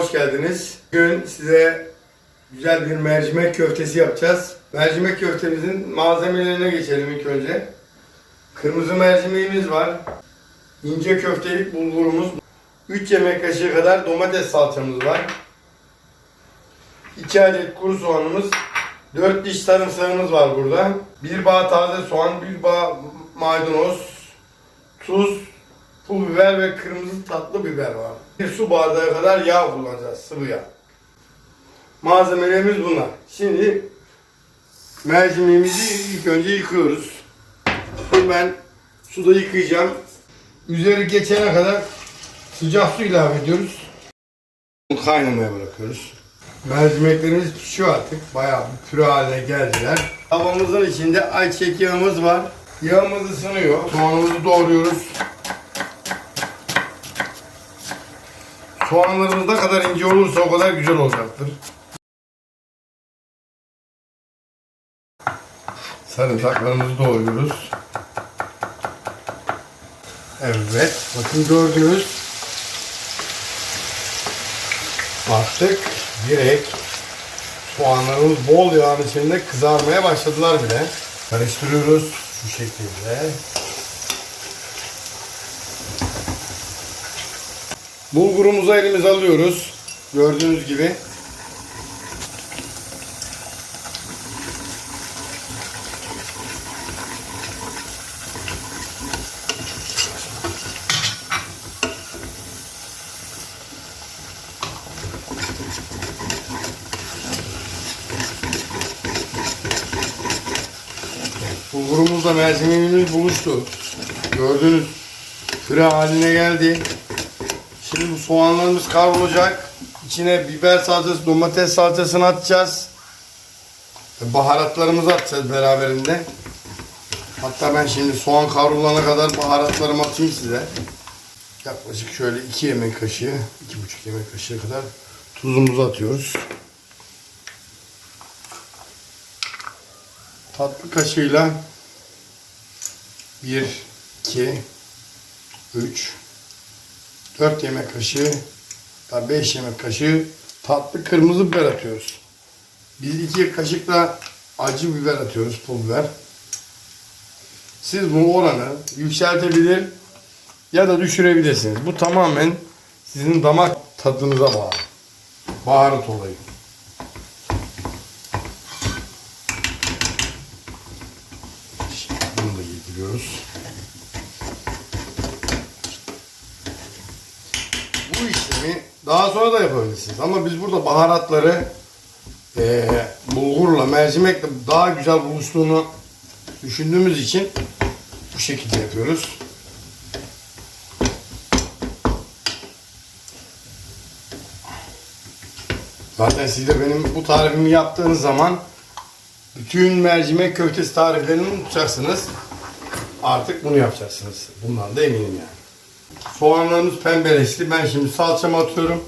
hoş geldiniz. Bugün size güzel bir mercimek köftesi yapacağız. Mercimek köftemizin malzemelerine geçelim ilk önce. Kırmızı mercimeğimiz var. İnce köftelik bulgurumuz. 3 yemek kaşığı kadar domates salçamız var. 2 adet kuru soğanımız. 4 diş sarımsağımız var burada. 1 bağ taze soğan, 1 bağ maydanoz, tuz, pul biber ve kırmızı tatlı biber var. Bir su bardağı kadar yağ kullanacağız, sıvı yağ. Malzemelerimiz bunlar. Şimdi mercimeğimizi ilk önce yıkıyoruz. Bunu ben suda yıkayacağım. Üzeri geçene kadar sıcak su ilave ediyoruz. Kaynamaya bırakıyoruz. Mercimeklerimiz pişiyor artık. Bayağı bir püre haline geldiler. Tavamızın içinde ayçiçek yağımız var. Yağımız ısınıyor. Soğanımızı doğruyoruz. Soğanlarımız ne kadar ince olursa o kadar güzel olacaktır. Sarımsaklarımızı doğruyoruz. Evet, bakın gördünüz. Baktık, direkt soğanlarımız bol yağın içinde kızarmaya başladılar bile. Karıştırıyoruz şu şekilde. Bulgurumuzu elimize alıyoruz. Gördüğünüz gibi. Bulgurumuzla mercimeğimiz buluştu. Gördüğünüz püre haline geldi. Şimdi bu soğanlarımız kavrulacak. İçine biber salçası, domates salçasını atacağız. Baharatlarımızı atacağız beraberinde. Hatta ben şimdi soğan kavrulana kadar baharatlarımı atayım size. Yaklaşık şöyle 2 yemek kaşığı, 2,5 yemek kaşığı kadar tuzumuzu atıyoruz. Tatlı kaşığıyla 1, 2, 3, 4 yemek kaşığı, 5 yemek kaşığı tatlı kırmızı biber atıyoruz. Biz 2 kaşıkla acı biber atıyoruz, pul biber. Siz bu oranı yükseltebilir ya da düşürebilirsiniz. Bu tamamen sizin damak tadınıza bağlı. Baharat olayı. Şimdi bunu da yediriyoruz. İşlemi daha sonra da yapabilirsiniz. Ama biz burada baharatları eee, bulgurla, mercimekle daha güzel buluştuğunu düşündüğümüz için bu şekilde yapıyoruz. Zaten siz de benim bu tarifimi yaptığınız zaman bütün mercimek köftesi tariflerini unutacaksınız. Artık bunu yapacaksınız. Bundan da eminim yani. Soğanlarımız pembeleşti. Ben şimdi salçamı atıyorum.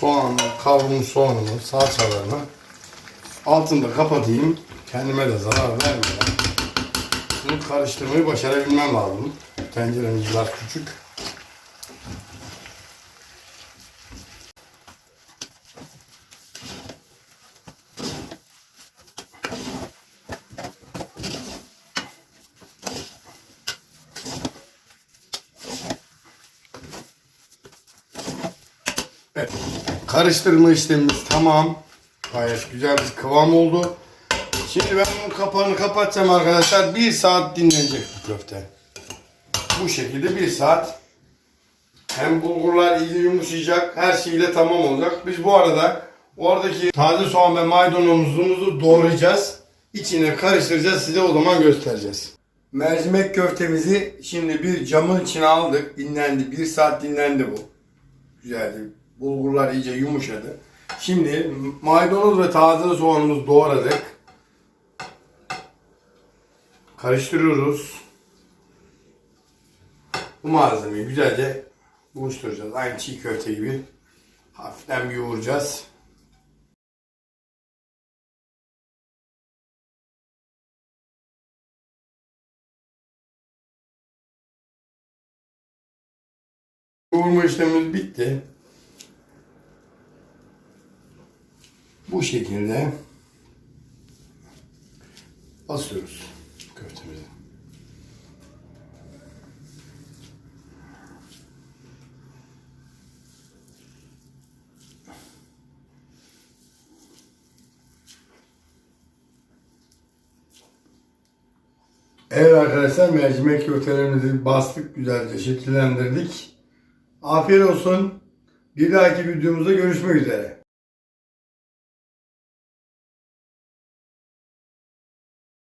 Soğanı, kavrulmuş soğanımı, salçalarını altında kapatayım. Kendime de zarar vermeden. Bunu karıştırmayı başarabilmem lazım. Tenceremiz biraz küçük. Evet. Karıştırma işlemimiz tamam. Gayet güzel bir kıvam oldu. Şimdi ben bunun kapağını kapatacağım arkadaşlar. Bir saat dinlenecek bu köfte. Bu şekilde bir saat. Hem bulgurlar iyice yumuşayacak. Her şeyle tamam olacak. Biz bu arada oradaki taze soğan ve maydanozumuzu doğrayacağız. İçine karıştıracağız. Size o zaman göstereceğiz. Mercimek köftemizi şimdi bir camın içine aldık. Dinlendi. Bir saat dinlendi bu. Güzeldi. Bulgurlar iyice yumuşadı. Şimdi maydanoz ve taze soğanımızı doğradık. Karıştırıyoruz. Bu malzemeyi güzelce buluşturacağız. Aynı çiğ köfte gibi. Hafiften bir yoğuracağız. Yoğurma işlemimiz bitti. Bu şekilde asıyoruz köftemizi. Evet arkadaşlar mercimek köftelerimizi bastık güzelce şekillendirdik. Afiyet olsun. Bir dahaki videomuzda görüşmek üzere.